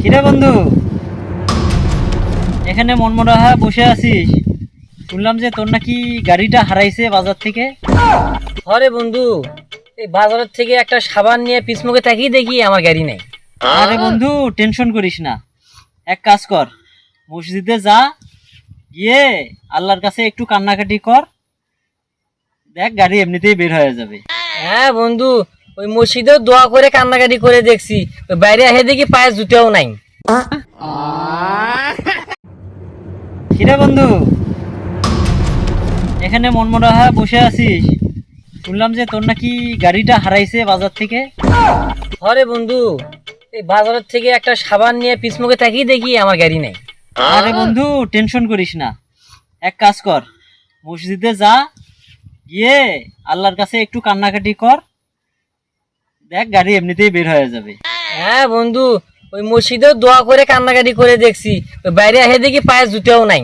কিরে বন্ধু? এখানে মনমরা হয়ে বসে আছিস। শুনলাম যে তোর নাকি গাড়িটা হারাইছে বাজার থেকে। হরে বন্ধু এই বাজারের থেকে একটা সাবান নিয়ে পিসমুখে তাকিয়ে দেখি আমার গাড়ি নেই। আরে বন্ধু টেনশন করিস না। এক কাজ কর মসজিদে যা গিয়ে আল্লাহর কাছে একটু কান্নাকাটি কর। দেখ গাড়ি এমনিতেই বের হয়ে যাবে। হ্যাঁ বন্ধু ওই মসজিদেও দোয়া করে কান্নাকাটি করে দেখছি। বাইরে এসে দেখি পায়ে জুতেও নাই। কিরে বন্ধু? এখানে মনমরা হয়ে বসে আছিস? শুনলাম যে তোর নাকি গাড়িটা হারাইছে বাজার থেকে। হরে বন্ধু, এই বাজারের থেকে একটা সাবান নিয়ে পিসমুখে তাকিয়ে দেখি আমার গাড়ি নেই। আরে বন্ধু, টেনশন করিস না। এক কাজ কর, মসজিদে যা, গিয়ে আল্লাহর কাছে একটু কান্নাকাটি কর। দেখ গাড়ি এমনিতেই বের হয়ে যাবে। হ্যাঁ বন্ধু ওই মসজিদেও দোয়া করে কান্নাকাটি করে দেখছি। ওই বাইরে এসে দেখি পায়ে জুতেও নাই।